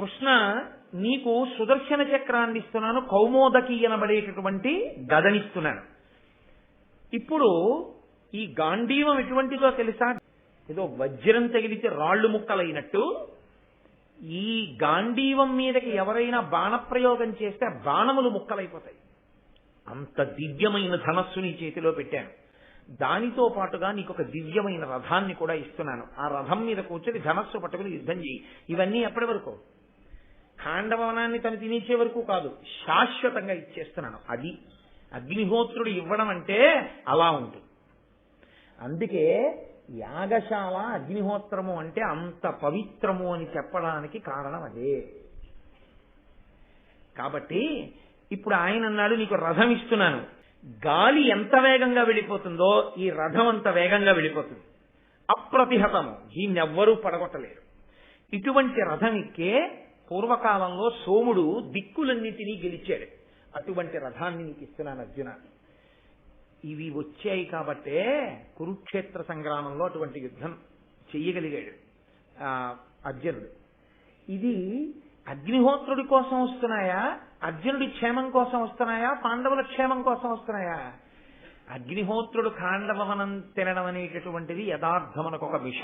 కృష్ణ నీకు సుదర్శన చక్రాన్ని ఇస్తున్నాను కౌమోదకి అనబడేటటువంటి గదనిస్తున్నాను. ఇప్పుడు ఈ గాంధీవం ఎటువంటిదో తెలుసా? ఏదో వజ్రం తగిలితే రాళ్ళు ముక్కలైనట్టు. ఈ గాంధీవం మీదకి ఎవరైనా బాణప్రయోగం చేస్తే బాణములు ముక్కలైపోతాయి. అంత దివ్యమైన ధనస్సు నీ చేతిలో పెట్టాను. దానితో పాటుగా నీకు ఒక దివ్యమైన రథాన్ని కూడా ఇస్తున్నాను. ఆ రథం మీద కూర్చొని ధనస్సు పట్టుకుని యుద్ధం చేయి ఇవన్నీ ఎప్పటి వరకు? ఖాండవనాన్ని తను తినేసే వరకు కాదు శాశ్వతంగా ఇచ్చేస్తున్నాను. అది అగ్నిహోత్రుడు ఇవ్వడం అంటే అలా ఉంటుంది. అందుకే యాగశాల అగ్నిహోత్రము అంటే అంత పవిత్రము అని చెప్పడానికి కారణం అదే. కాబట్టి ఇప్పుడు ఆయన అన్నాడు నీకు రథం ఇస్తున్నాను. గాలి ఎంత వేగంగా వెళ్ళిపోతుందో ఈ రథం అంత వేగంగా వెళ్ళిపోతుంది. అప్రతిహతము. దీన్ని ఎవ్వరూ పడగొట్టలేరు. ఇటువంటి రథం ఎక్కే పూర్వకాలంలో సోముడు దిక్కులన్నిటినీ గెలిచాడు. అటువంటి రథాన్ని నీకు ఇస్తున్నాను అర్జున. ఇవి వచ్చాయి కాబట్టే కురుక్షేత్ర సంగ్రామంలో అటువంటి యుద్ధం చెయ్యగలిగాడు అర్జునుడు. ఇది అగ్నిహోత్రుడి కోసం వస్తున్నాయా? అర్జునుడి క్షేమం కోసం వస్తున్నాయా? పాండవుల క్షేమం కోసం వస్తున్నాయా? అగ్నిహోత్రుడు కాండవనం తినడం అనేటటువంటిది యథార్థమనకు ఒక విష.